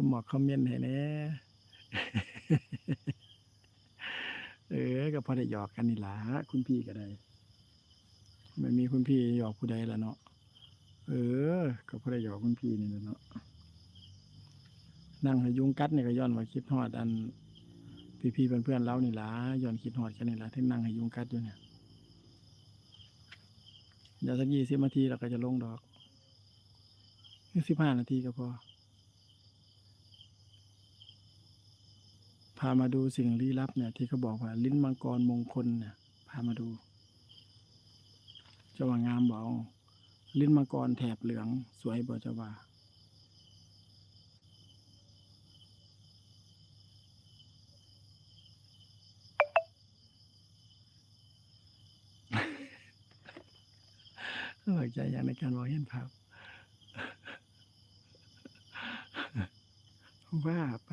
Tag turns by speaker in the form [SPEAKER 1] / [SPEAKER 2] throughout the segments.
[SPEAKER 1] เขาหมอกคอมเมนต์ให้แหน่เออก็พอได้หยอกกันนี่ล่ะคุณพี่ก็ได้ไม่มีคุณพี่หยอกผู้ใดละเนาะเออ ก็พอได้หยอกคุณพี่นี่ละเนาะนั่งให้ยุงกัดเนี่ยก็ย้อนว่าคิดฮอดอันพี่ๆเพื่อนๆเรานี่ล่ะย้อนคิดฮอดกันนี่ล่ะที่นั่งให้ยุงกัดอยู่เนี่ยเดี๋ยวสักยี่สิบนาทีเราก็จะลงดอกสิบห้านาทีก็พอ พามาดูสิ่งลี้ลับเนี่ย ที่เขาบอกว่า ลิ้นมังกรมงคลเนี่ย พามาดูเจ้าว่างามบอกลิ้นมังกรแถบเหลือง สวยบ่เจ้าว่าเออใจอย่างในการมองเห็นภาพว่าไป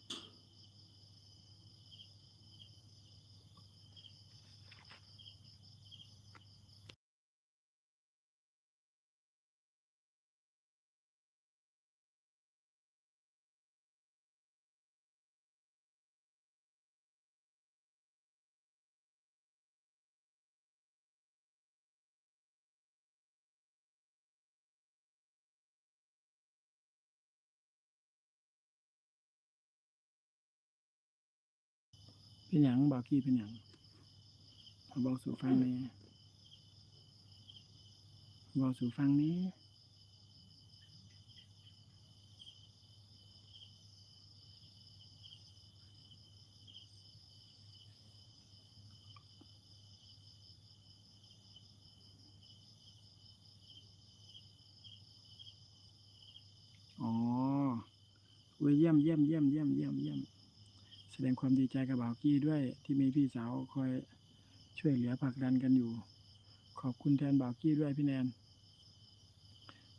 [SPEAKER 1] เป็นหยังบอกกี้เป็นหยังมาบอกสู่ฟังนี้บอกสู่ฟังนี้อ๋ออุ้ยเยี่ยมเยี่ยมเยี่ยมเยี่ยมเยี่ยมเยี่ยม แสดงความดีใจกับบ่าวกี้ด้วยที่มีพี่สาวคอยช่วยเหลือผลักดันกันอยู่ ขอบคุณแทนบ่าวกี้ด้วยพี่แนน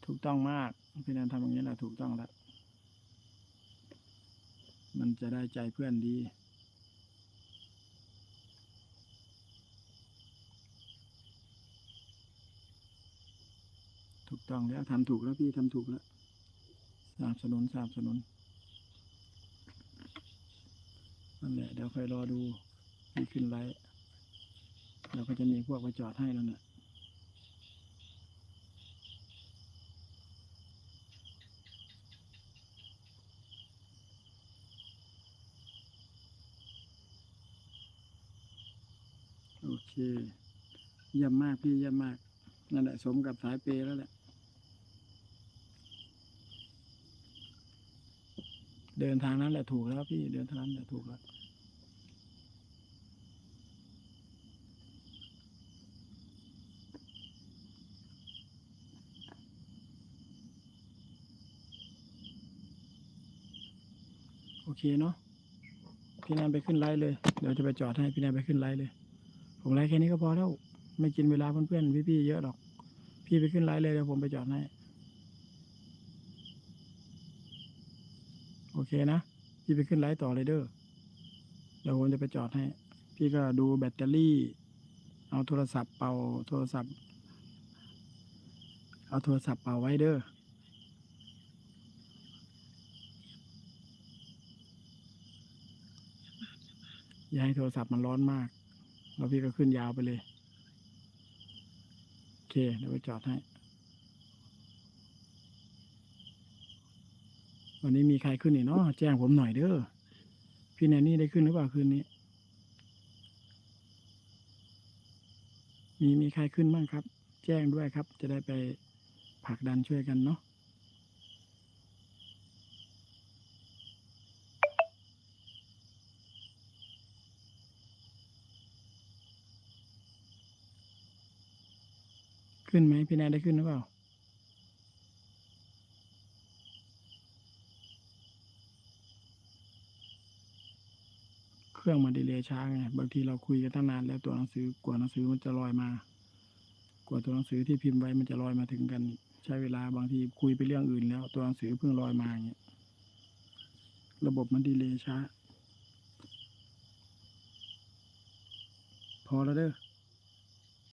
[SPEAKER 1] ถูกต้องมาก พี่แนนทำอย่างนี้แหละถูกต้องแล้วมันจะได้ใจเพื่อนดีถูกต้องแล้วทำถูกแล้วพี่ทำถูกแล้วสนับสนุนสนับสนุน นั่นแหละเดี๋ยวคอยรอดูที่ขึ้นไลท์เดี๋ยวก็จะมีพวกไปจอดให้แล้วเนี่ยโอเคเยี่ยมมากพี่เยี่ยมมาก นั่นแหละ สมกับสายเปย์แล้วแหละ เดินทางนั้นแหละถูกแล้วพี่เดินทางนั้นแหละถูกแล้วโอเคเนาะพี่แนนไปขึ้นไลน์เลย เดี๋ยวจะไปจอดให้พี่แนนไปขึ้นไลน์เลย ผมไลน์แค่นี้ก็พอแล้ว ไม่กินเวลาเพื่อนๆพี่ๆเยอะหรอก พี่ไปขึ้นไลน์เลยเดี๋ยวผมไปจอดให้ โอ เคนะ พี่ไปขึ้นไลน์ต่อเลยเด้อเดี๋ยวผมจะไปจอดให้ พี่ก็ดูแบตเตอรี่ เอาโทรศัพท์เป่าโทรศัพท์ เอาโทรศัพท์เป่าไว้เด้ออย่าให้โทรศัพท์มันร้อนมาก แล้วพี่ก็ขึ้นยาวไปเลย โอเค เดี๋ยวไปจอดให้ วันนี้มีใครขึ้นอีกเนาะแจ้งผมหน่อยเด้อพี่แนนนี่ได้ขึ้นหรือเปล่าคืนนี้ มีมีใครขึ้นบ้างครับ แจ้งด้วยครับ จะได้ไปผลักดันช่วยกันเนาะขึ้นไหมพี่แนนได้ขึ้นหรือเปล่า เครื่องมันดีเลย์ช้าไง บางทีเราคุยกันตั้งนานแล้วตัวหนังสือกว่าหนังสือมันจะลอยมา กว่าตัวหนังสือที่พิมพ์ไว้มันจะลอยมาถึงกัน ใช้เวลาบางทีคุยไปเรื่องอื่นแล้ว ตัวหนังสือเพิ่งลอยมาอย่างเงี้ย ระบบมันดีเลย์ช้า พอแล้วเด้อ